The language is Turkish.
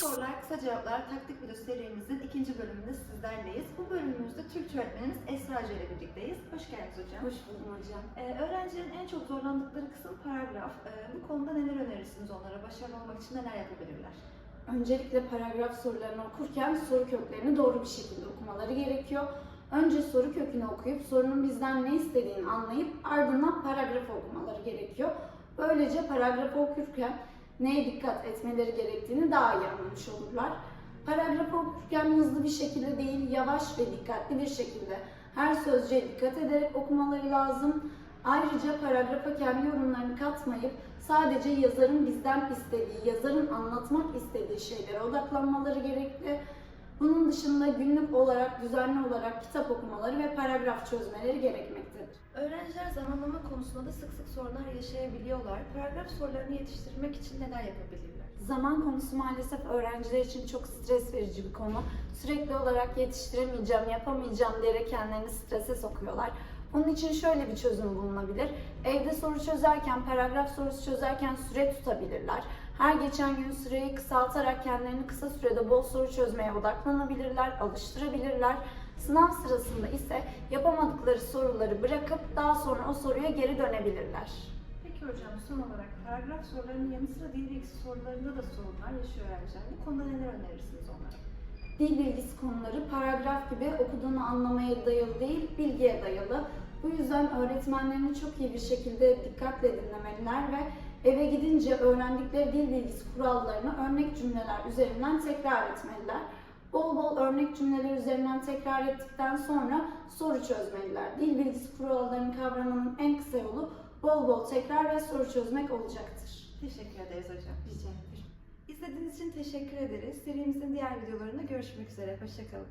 sorular, kısa cevaplar taktik video serimizin ikinci bölümünde sizlerleyiz. Bu bölümümüzde Türkçe öğretmenimiz Esra Hoca ile birlikteyiz. Hoş geldiniz hocam. Hoş buldum hocam. Ee, öğrencilerin en çok zorlandıkları kısım paragraf. Ee, bu konuda neler önerirsiniz onlara? Başarılı olmak için neler yapabilirler? Öncelikle paragraf sorularını okurken soru köklerini doğru bir şekilde okumaları gerekiyor. Önce soru kökünü okuyup sorunun bizden ne istediğini anlayıp ardından paragrafı okumaları gerekiyor. Böylece paragrafı okurken neye dikkat etmeleri gerektiğini daha iyi anlamış olurlar. Paragrafı okurken hızlı bir şekilde değil, yavaş ve dikkatli bir şekilde her sözcüğe dikkat ederek okumaları lazım. Ayrıca paragrafa kendi yorumlarını katmayıp sadece yazarın bizden istediği, yazarın anlatmak istediği şeylere odaklanmaları gerekli. Bunun dışında günlük olarak, düzenli olarak kitap okumaları ve paragraf çözmeleri gerekmektedir. Öğrenciler zamanlama konusunda da sık sık sorunlar yaşayabiliyorlar. Paragraf sorularını yetiştirmek için neler yapabilirler? Zaman konusu maalesef öğrenciler için çok stres verici bir konu. Sürekli olarak yetiştiremeyeceğim, yapamayacağım diyerek kendilerini strese sokuyorlar. Bunun için şöyle bir çözüm bulunabilir. Evde soru çözerken, paragraf sorusu çözerken süre tutabilirler. Her geçen gün süreyi kısaltarak kendilerini kısa sürede bol soru çözmeye odaklanabilirler, alıştırabilirler. Sınav sırasında ise yapamadıkları soruları bırakıp daha sonra o soruya geri dönebilirler. Peki hocam son olarak paragraf sorularının yanı sıra dil bilgisi sorularında da sorunlar yaşıyor öğrenciler. Bu konuda neler önerirsiniz onlara? Dil bilgisi konuları paragraf gibi okuduğunu anlamaya dayalı değil, bilgiye dayalı. Bu yüzden öğretmenlerini çok iyi bir şekilde dikkatle dinlemeliler ve eve gidince öğrendikleri dil bilgisi kurallarını örnek cümleler üzerinden tekrar etmeliler. Bol bol örnek cümleler üzerinden tekrar ettikten sonra soru çözmeliler. Dil bilgisi kurallarını kavramanın en kısa yolu bol bol tekrar ve soru çözmek olacaktır. Teşekkür ederiz hocam. Rica ederim. İzlediğiniz için teşekkür ederiz. Serimizin diğer videolarında görüşmek üzere. Hoşçakalın.